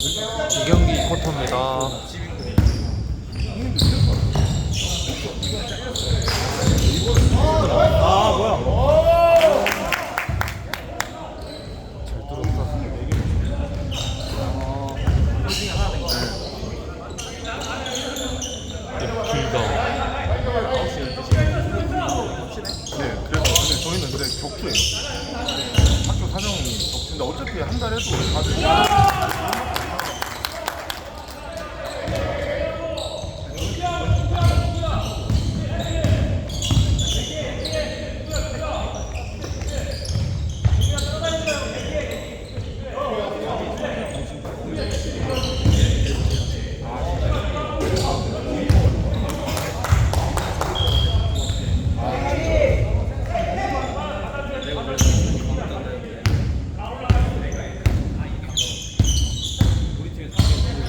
이 경기 쿼터입니다. 아 뭐야? 잘 뚫었다. 길다. 네, 그래서 근데 저희는 근데 격투예요. 학교 사정이 격투인데 어차피 한 달 해도 다들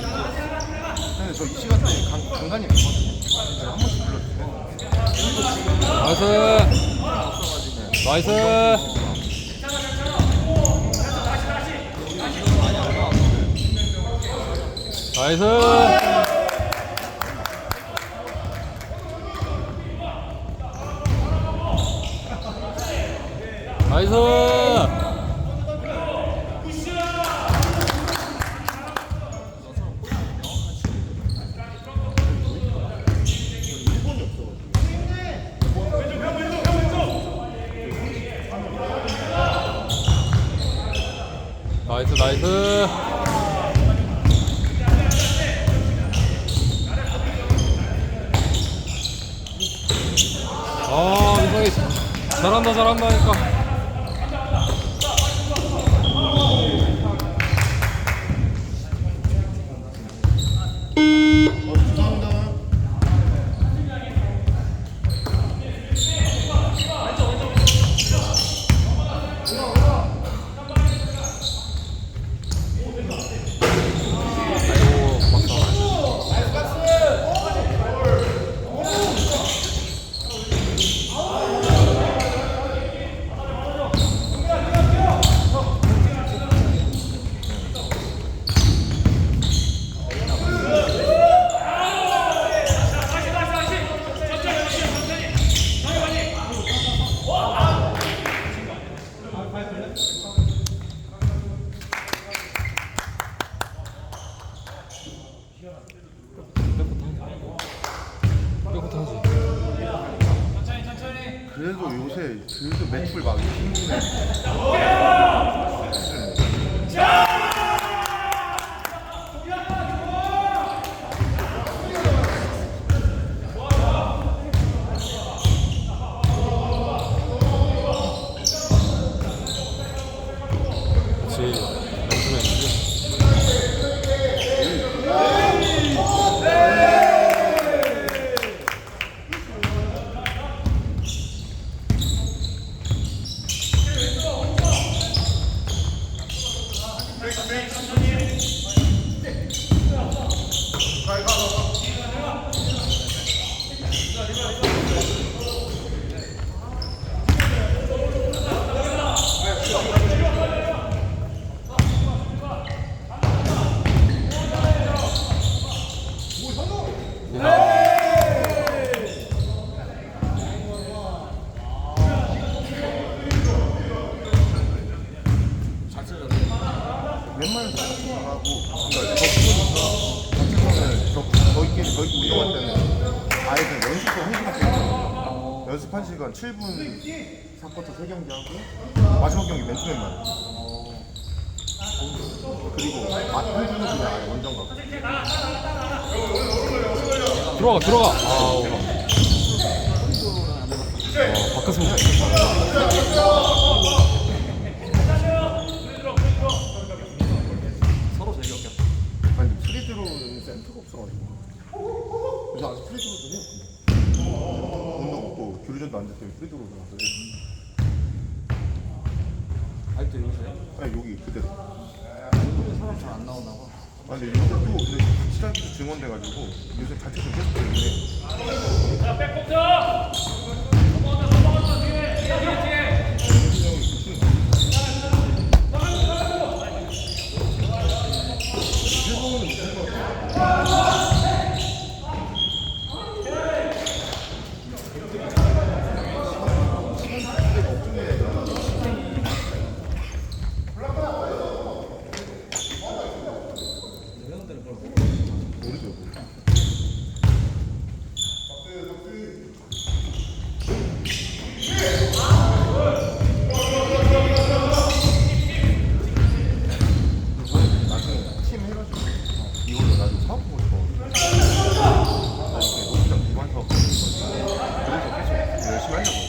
근데 저 이 시간대에 간, 간간히 있거든요. 한 번씩 불러주세요. 나이스. 나이스. 나이스. 나이스. 나이스 나이스. 아 민성이 잘한다 잘한다 하니까 어, 죄송합니다. 아이고 막상 깨끗하지. 그래도 그래도 매출 막 힘드네. 그렇지. 같이 나가고 그러니까 격투니까 같은 격투 저희끼리 저희 운동할 때는 아예 그냥 연습도 한 시간씩 해요. 연습 한 시간 7분 4쿼터 3경기 하고 마지막 경기 맨투맨만 그리고 맞한 주는 그냥 아예 원정 가고 들어가 들어가. 아우. 와 바깥으로 좋겠다. 아니 프리드로는 센터가 없어가지고. 그래서 아직 프리드로도 해요. 운동 없고 교류전도 안 됐더니 프리드로 나왔어요. 아직도 요새 아니 여기 그대로 요새 사람 잘 안 나오나 봐. 아 근데 요새 또 근데 시작이 증원돼가지고 요새 자체 좀 계속 되는데. 이거는 못할 것 같아. 회원들은 그걸 모르 모르죠. 나중에 팀 해가지고 이걸로 나도 사업 보고 싶어. 나 이렇게 노트랑 기관 사업 하는 거지. 그래서 계속 열심히 하려고.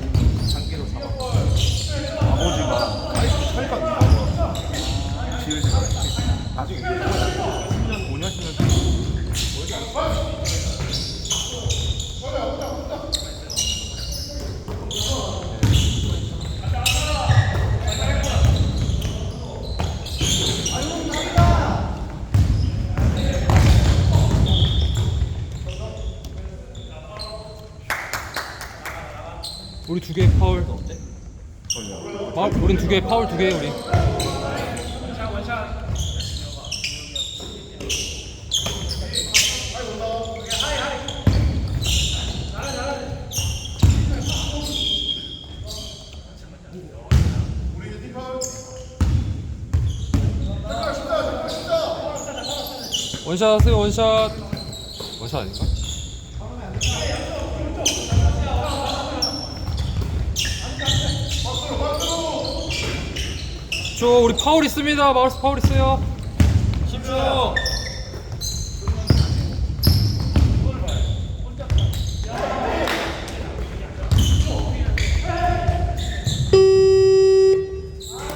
아니면 장기로 사봐. 아버지가 아이스 철강 이거 지을 생각 이제 10년, 5년, 10년 우리 두 개 파울. 전혀. 파울 우린 두 개, 파울 두 개 우리. 원샷 하세요 원샷. 원샷 아닌가? 저 우리 파울 있습니다. 마우스 파울 있어요. 집중